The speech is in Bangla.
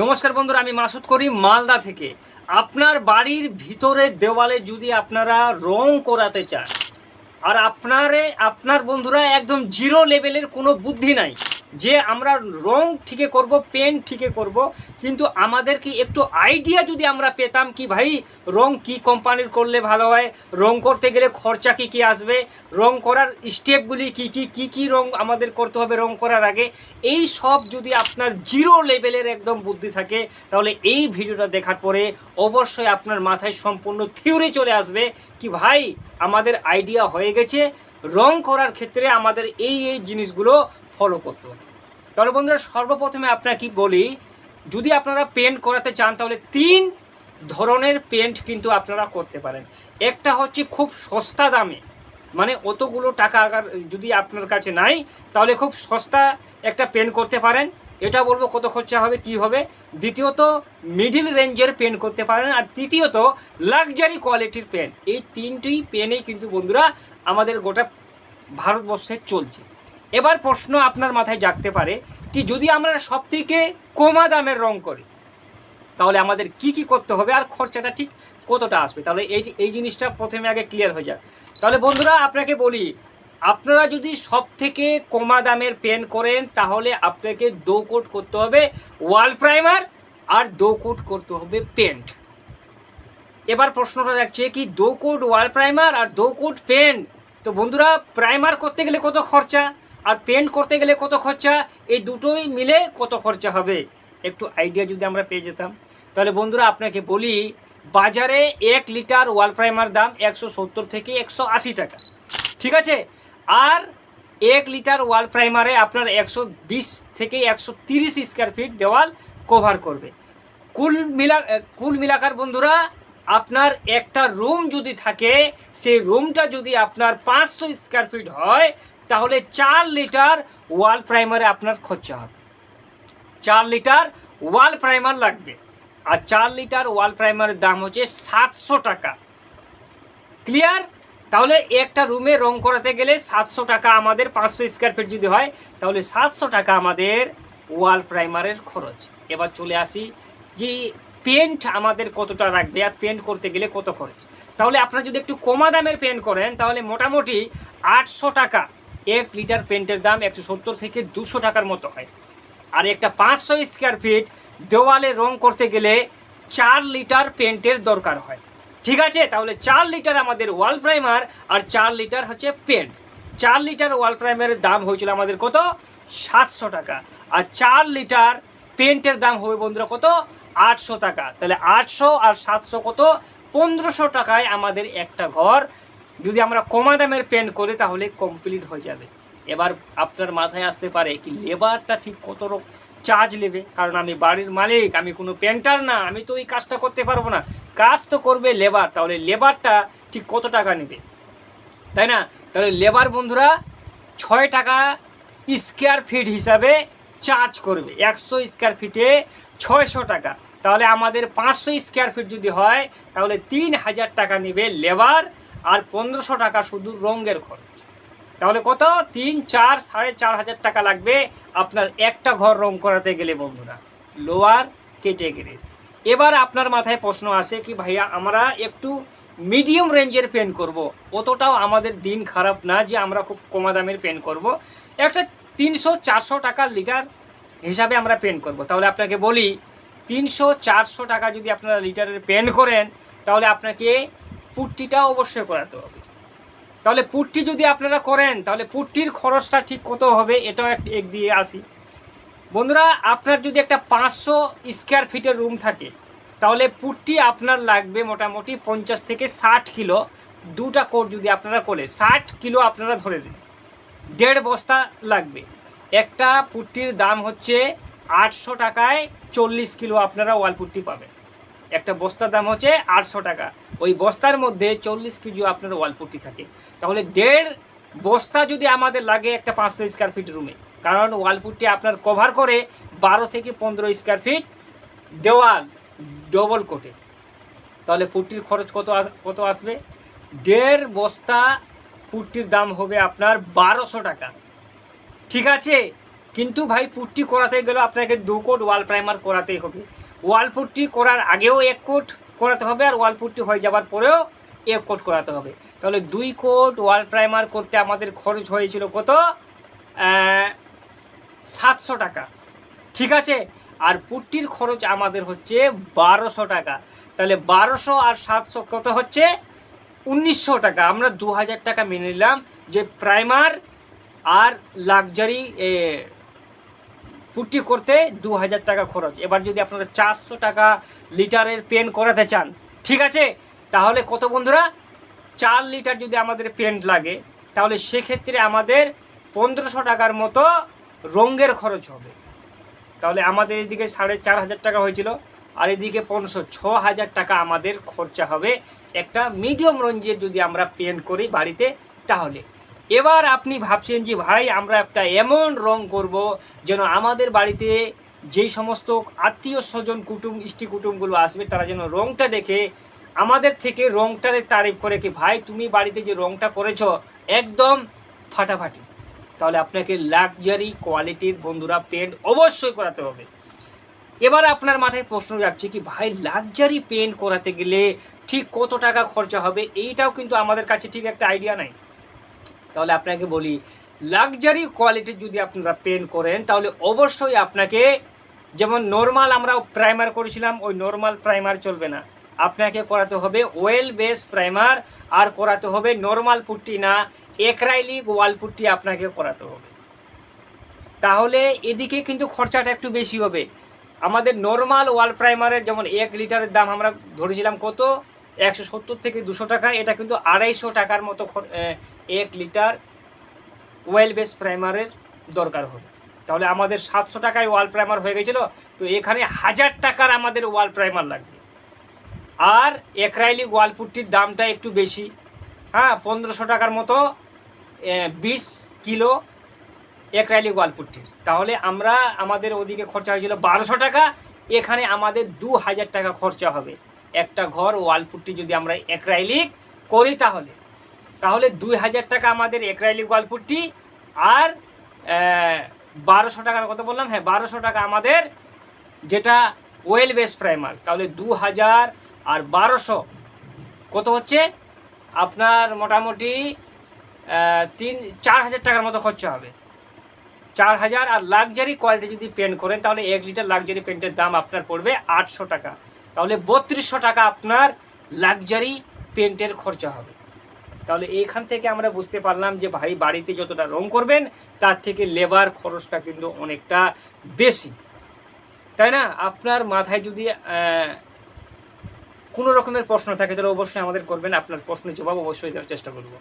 নমস্কার বন্ধুরা, আমি মাসুদ করি মালদা থেকে। আপনার বাড়ির ভিতরের দেওয়ালে যদি আপনারা রং করাতে চান, আর আপনারে, আপনার বন্ধুরা একদম জিরো লেভেলের কোনো বুদ্ধি নাই যে আমরা রং ঠিকে করব পেন ঠিকে করব, কিন্তু আমাদেরকে একটু আইডিয়া যদি আমরা পেতাম কি ভাই রং কি কোম্পানির করলে ভালো হয় রং করতে গেলে খরচা কি কি আসবে রং করার স্টেপগুলি কি কি কি কি রং আমাদের করতে হবে রং করার আগে, এই সব যদি আপনার জিরো লেভেলের একদম বুদ্ধি থাকে, তাহলে এই ভিডিওটা দেখার পরে অবশ্যই আপনার মাথায় সম্পূর্ণ থিওরি চলে আসবে কি ভাই, আমাদের আইডিয়া হয়ে গেছে রং করার ক্ষেত্রে আমাদের এই এই জিনিসগুলো ফলো করতে। তাহলে বন্ধুরা, সর্বপ্রথমে আপনাকে বলি, যদি আপনারা পেন্ট করাতে চান, তাহলে তিন ধরনের পেন্ট কিন্তু আপনারা করতে পারেন। একটা হচ্ছে খুব সস্তা দামে মানে অতগুলো টাকা আগার যদি আপনার কাছে নাই, তাহলে খুব সস্তা একটা পেন্ট করতে পারেন। এটা বলব কত খরচা হবে, কি হবে? দ্বিতীয়ত মিডিল রেঞ্জের পেন করতে পারেন। আর তৃতীয়ত লাক্সারি কোয়ালিটির পেন এই তিনটি পেনেই কিন্তু বন্ধুরা, আমাদের গোটা ভারতবর্ষে চলছে। এবার প্রশ্ন আপনার মাথায় জাগতে পারে কি যদি আমরা সব থেকে কমা দামের রং করি, তাহলে আমাদের কি কি করতে হবে আর খরচাটা ঠিক কতটা আসবে? তাহলে এই এই জিনিসটা প্রথমে আগে ক্লিয়ার হয়ে যাক। তাহলে বন্ধুরা, আপনাকে বলি, আপনারা যদি সব থেকে কমা দামের পেন করেন, তাহলে আপনাকে দো কোট করতে হবে ওয়াল প্রাইমার আর দো কোট করতে হবে পেন্ট এবার প্রশ্নটা যাচ্ছে কি, দো কোট ওয়াল প্রাইমার আর দো কোট পেন তো বন্ধুরা প্রাইমার করতে গেলে কত খরচা? আর পেন্ট করতে গেলে কত খরচা? এই দুটোই মিলে কত খরচা হবে? একটু আইডিয়া যদি আমরা পেয়ে যেতাম। তাহলে বন্ধুরা, আপনাকে বলি, বাজারে এক লিটার ওয়াল প্রাইমার দাম একশো সত্তর থেকে একশো আশি টাকা। ঠিক আছে? আর এক লিটার ওয়াল প্রাইমারে আপনার একশো বিশ থেকে একশো তিরিশ স্কোয়ার ফিট দেওয়াল কভার করবে। কুল মিলা কুল মিলাকার বন্ধুরা, আপনার একটা রুম যদি থাকে, সেই রুমটা যদি আপনার পাঁচশো স্কোয়ার ফিট হয় তাহলে চার লিটার ওয়াল প্রাইমারে আপনার খরচা হবে। চার লিটার ওয়াল প্রাইমার লাগবে। আর চার লিটার ওয়াল প্রাইমারের দাম হচ্ছে সাতশো টাকা। ক্লিয়ার? তাহলে একটা রুমে রং করাতে গেলে সাতশো টাকা আমাদের, পাঁচশো স্কোয়ার ফিট যদি হয়, তাহলে সাতশো টাকা আমাদের ওয়াল প্রাইমারের খরচ। এবার চলে আসি যে পেন্ট আমাদের কতটা রাখবে আর পেন্ট করতে গেলে কত খরচ। তাহলে আপনারা যদি একটু কমা দামের পেন্ট করেন, তাহলে মোটামুটি আটশো টাকা এক লিটার পেন্টের দাম একশো সত্তর থেকে দুশো টাকার মতো হয়। আর একটা পাঁচশো স্কোয়ার ফিট দেওয়ালে রং করতে গেলে চার লিটার পেন্টের দরকার হয়। ঠিক আছে? তাহলে চার লিটার আমাদের ওয়াল প্রাইমার আর চার লিটার হচ্ছে পেন্ট। চার লিটার ওয়াল প্রাইমারের দাম হয়েছিল আমাদের কত? সাতশো টাকা। আর চার লিটার পেন্টের দাম হবে বন্ধুরা কত? আটশো টাকা। তাহলে আটশো আর সাতশো কত? পনেরোশো টাকায় আমাদের একটা ঘর যদি আমরা কমা দামের পেন্ট করি, তাহলে কমপ্লিট হয়ে যাবে। এবার আপনার মাথায় আসতে পারে কি লেবারটা ঠিক কত চার্জ নেবে? কারণ আমি বাড়ির মালিক, আমি কোনো পেন্টার না, আমি তো ওই কাজটা করতে পারব না। কাজ তো করবে লেবার তাহলে লেবারটা ঠিক কত টাকা নেবে? তাই না? তাহলে লেবার বন্ধুরা ছয় টাকা স্কোয়ার ফিট হিসাবে চার্জ করবে। একশো স্কোয়ার ফিটে ছয়শো টাকা। তাহলে আমাদের পাঁচশো স্কোয়ার ফিট যদি হয়, তাহলে তিন হাজার টাকা নেবে লেবার আর পনেরোশো টাকা শুধু রঙের খরচ তাহলে কত তিন, চার, সাড়ে চার হাজার টাকা লাগবে আপনার একটা ঘর রং করাতে গেলে বন্ধুরা লোয়ার ক্যাটেগরির এবার আপনার মাথায় প্রশ্ন আসে কি, ভাইয়া, আমরা একটু মিডিয়াম রেঞ্জের পেন করব। অতটাও আমাদের দিন খারাপ না যে আমরা খুব কমা দামের পেন করব। একটা তিনশো চারশো টাকা লিটার হিসাবে আমরা পেন করব। তাহলে আপনাকে বলি, তিনশো চারশো টাকা যদি আপনারা লিটারের পেন করেন, তাহলে আপনাকে পুট্টিটা অবশ্যই করাতে হবে। তাহলে পুট্টি যদি আপনারা করেন, তাহলে পুট্টির খরচটা ঠিক কত হবে এটাও এক দিয়ে আসি। বন্ধুরা, আপনার যদি একটা পাঁচশো স্কোয়ার ফিটের রুম থাকে, তাহলে পুট্টি আপনার লাগবে মোটামুটি পঞ্চাশ থেকে ষাট কিলো। দুটা কোট যদি আপনারা করে, ষাট কিলো আপনারা ধরে দিন দেড় বস্তা লাগবে। একটা পুট্টির দাম হচ্ছে আটশো টাকায় চল্লিশ কিলো আপনারা ওয়াল পুট্টি পাবেন। একটা বস্তার দাম হচ্ছে আটশো টাকা। ওই বস্তার মধ্যে চল্লিশ কেজি আপনার ওয়াল পুট্টি থাকে। তাহলে দেড় বস্তা যদি আমাদের লাগে একটা পাঁচশো স্কোয়ার ফিট রুমে কারণ ওয়াল পুট্টি আপনার কভার করে বারো থেকে পনেরো স্কোয়ার ফিট দেওয়াল ডবল কোটে তাহলে পুট্টির খরচ কত কত আসবে? দেড় বস্তা পুট্টির দাম হবে আপনার বারোশো টাকা। ঠিক আছে? কিন্তু ভাই, পুটটি করাতে গেলে আপনাকে দু কোট ওয়াল প্রাইমার করাতেই হবে। ওয়াল পুট্টি করার আগেও এক কোট করাতে হবে আর ওয়াল পুট্টি হয়ে যাবার পরেও এক কোট করাতে হবে। তাহলে দুই কোট ওয়াল প্রাইমার করতে আমাদের খরচ হয়েছিল কত? সাতশো টাকা। ঠিক আছে? আর পুট্টির খরচ আমাদের হচ্ছে বারোশো টাকা। তাহলে বারোশো আর সাতশো কত হচ্ছে? উনিশশো টাকা। আমরা দু হাজার টাকা মেনে নিলাম যে প্রাইমার আর লাক্সারি পুট্টি করতে দু হাজার টাকা খরচ। এবার যদি আপনারা চারশো টাকা লিটারের পেন করাতে চান, ঠিক আছে? তাহলে কত বন্ধুরা? চার লিটার যদি আমাদের পেন্ট লাগে, তাহলে সেক্ষেত্রে আমাদের পনেরোশো টাকার মতো রঙের খরচ হবে। তাহলে আমাদের এদিকে সাড়ে চার হাজার টাকা হয়েছিল, আর এদিকে পনেরোশো ছ হাজার টাকা আমাদের খরচা হবে একটা মিডিয়াম রেঞ্জের যদি আমরা পেন্ট করি বাড়িতে, তাহলে। এবার আপনি ভাবছেন যে, ভাই, আমরা একটা এমন রং করব যেন আমাদের বাড়িতে যেই সমস্ত আত্মীয় স্বজন কুটুম ইষ্টি কুটুমগুলো আসবে, তারা যেন রংটা দেখে, আমাদের থেকে রংটারে তারিফ করে কি, ভাই, তুমি বাড়িতে যে রংটা করেছ, একদম ফাটাফাটি। তাহলে আপনাকে লাক্সারি কোয়ালিটির বন্ধুরা পেন্ট অবশ্যই করাতে হবে। এবার আপনার মাথায় প্রশ্ন রাখছে কি, ভাই, লাক্সারি পেন্ট করাতে গেলে ঠিক কত টাকা খরচা হবে? এইটাও কিন্তু আমাদের কাছে ঠিক একটা আইডিয়া নাই। তাহলে আপনাকে বলি লাক্সারি কোয়ালিটির যদি আপনারা পেন্ট করেন, তাহলে অবশ্যই আপনাকে যেমন নর্মাল আমরা প্রাইমার করেছিলাম, ওই নর্মাল প্রাইমার চলবে না। আপনাকে করাতে হবে ওয়েল বেস প্রাইমার আর করাতে হবে নর্মাল পুট্টি না একরাইলিক ওয়াল পুট্টি আপনাকে করাতে হবে। তাহলে এদিকে কিন্তু খরচাটা একটু বেশি হবে। আমাদের নর্মাল ওয়াল প্রাইমারের যেমন এক লিটারের দাম আমরা ধরেছিলাম কত? একশো সত্তর থেকে দুশো টাকা, এটা কিন্তু আড়াইশো টাকার মতো এক লিটার ওয়েল বেস প্রাইমারের দরকার হবে। তাহলে আমাদের সাতশো টাকায় ওয়াল প্রাইমার হয়ে গেছিল, তো এখানে হাজার টাকার আমাদের ওয়াল প্রাইমার লাগবে। আর একরাইলি ওয়াল পুট্টির দামটা একটু বেশি। হ্যাঁ পনেরোশো টাকার মতো বিশ কিলো একরাইলি ওয়াল পুট্টির। তাহলে আমরা, আমাদের ওদিকে খরচা হয়েছিল বারোশো টাকা, এখানে আমাদের দু হাজার টাকা খরচা হবে। একটা ঘর ওয়াল পুট্টি যদি আমরা একরাইলিক করি তাহলে। তাহলে দুই হাজার টাকা আমাদের একরাইলিক ওয়াল পুট্টি আর বারোশো টাকার কথা বললাম? হ্যাঁ বারোশো টাকা আমাদের যেটা ওয়েল বেস প্রাইমার। তাহলে দু হাজার আর বারোশো কত হচ্ছে? আপনার মোটামুটি তিন, চার হাজার টাকার মতো খরচা হবে। চার হাজার আর লাক্সারি কোয়ালিটি যদি পেন্ট করেন, তাহলে এক লিটার লাক্সারি পেন্টের দাম আপনার পড়বে আটশো টাকা। তাহলে বত্রিশশো টাকা আপনার লাক্সারি পেন্টের খরচা হবে। তাহলে এইখান থেকে আমরা বুঝতে পারলাম যে ভাই বাড়িতে যতটা রং করবেন, তার থেকে লেবার খরচটা কিন্তু অনেকটা বেশি। তাই না? আপনার মাথায় যদি কোনো রকমের প্রশ্ন থাকে তাহলে অবশ্যই আমাদের করবেন। আপনার প্রশ্নের জবাব অবশ্যই দেওয়ার চেষ্টা করব।